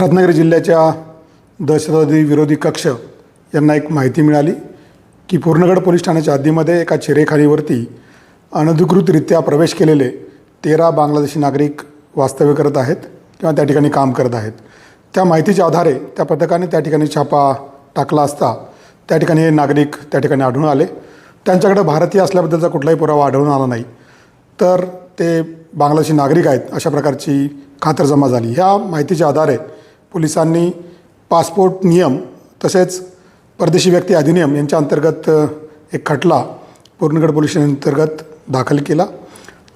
रत्नागिरी जिल्ह्याच्या दहशतवादी विरोधी कक्ष यांना एक माहिती मिळाली की पूर्णगड पोलीस ठाण्याच्या हद्दीमध्ये एका चिरेखाणीवरती अनधिकृतरित्या प्रवेश केलेले तेरा बांगलादेशी नागरिक वास्तव्य करत आहेत किंवा त्या ठिकाणी काम करत आहेत. त्या माहितीच्या आधारे त्या पथकाने त्या ठिकाणी छापा टाकला असता त्या ठिकाणी हे नागरिक त्या ठिकाणी आढळून आले. त्यांच्याकडे भारतीय असल्याबद्दलचा कुठलाही पुरावा आढळून आला नाही. तर ते बांगलादेशी नागरिक आहेत अशा प्रकारची खातरजमा झाली. ह्या माहितीच्या आधारे पोलिसांनी पासपोर्ट नियम तसेच परदेशी व्यक्ती अधिनियम यांच्या अंतर्गत एक खटला पूर्णगड पोलीस अंतर्गत दाखल केला.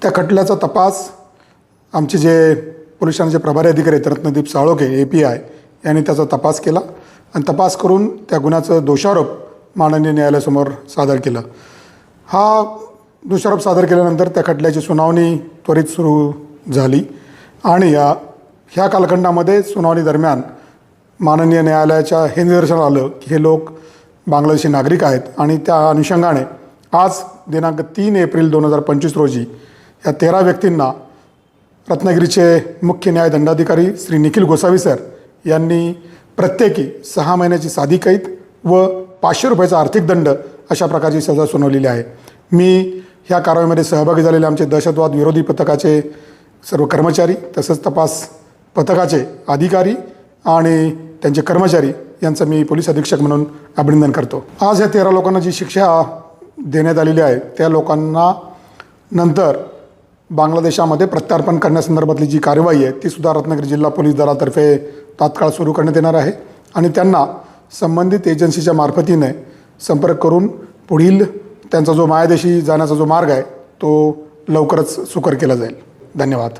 त्या खटल्याचा तपास आमचे जे पोलीस ठाण्याचे प्रभारी अधिकारी आहेत Ratnadeep Salokhe A P I यांनी त्याचा तपास केला आणि तपास करून त्या गुन्ह्याचं दोषारोप माननीय न्यायालयासमोर सादर केलं. हा दोषारोप सादर केल्यानंतर त्या खटल्याची सुनावणी त्वरित सुरू झाली आणि या ह्या कालखंडामध्ये सुनावणी दरम्यान माननीय न्यायालयाच्या हे निदर्शन आलं की हे लोक बांगलादेशी नागरिक आहेत आणि त्या अनुषंगाने आज दिनांक तीन एप्रिल दोन हजार पंचवीस रोजी या तेरा व्यक्तींना रत्नागिरीचे मुख्य न्याय दंडाधिकारी श्री निखिल गोसावी सर यांनी प्रत्येकी सहा महिन्याची साधी कैद व पाचशे रुपयाचा आर्थिक दंड अशा प्रकारची सजा सुनावलेली आहे. मी ह्या कारवाईमध्ये सहभागी झालेले आमचे दहशतवाद विरोधी पथकाचे सर्व कर्मचारी तसंच तपास पथकाचे अधिकारी आणि त्यांचे कर्मचारी यांचं मी पोलीस अधीक्षक म्हणून अभिनंदन करतो. आज या तेरा लोकांना जी शिक्षा देण्यात आलेली आहे त्या लोकांना नंतर बांगलादेशामध्ये प्रत्यार्पण करण्यासंदर्भातली जी कार्यवाही आहे ती सुद्धा रत्नागिरी जिल्हा पोलीस दलातर्फे तात्काळ सुरू करण्यात येणार आहे आणि त्यांना संबंधित एजन्सीच्या मार्फतीने संपर्क करून पुढील त्यांचा जो मायादेशी जाण्याचा जो मार्ग आहे तो लवकरच सुकर केला जाईल. धन्यवाद.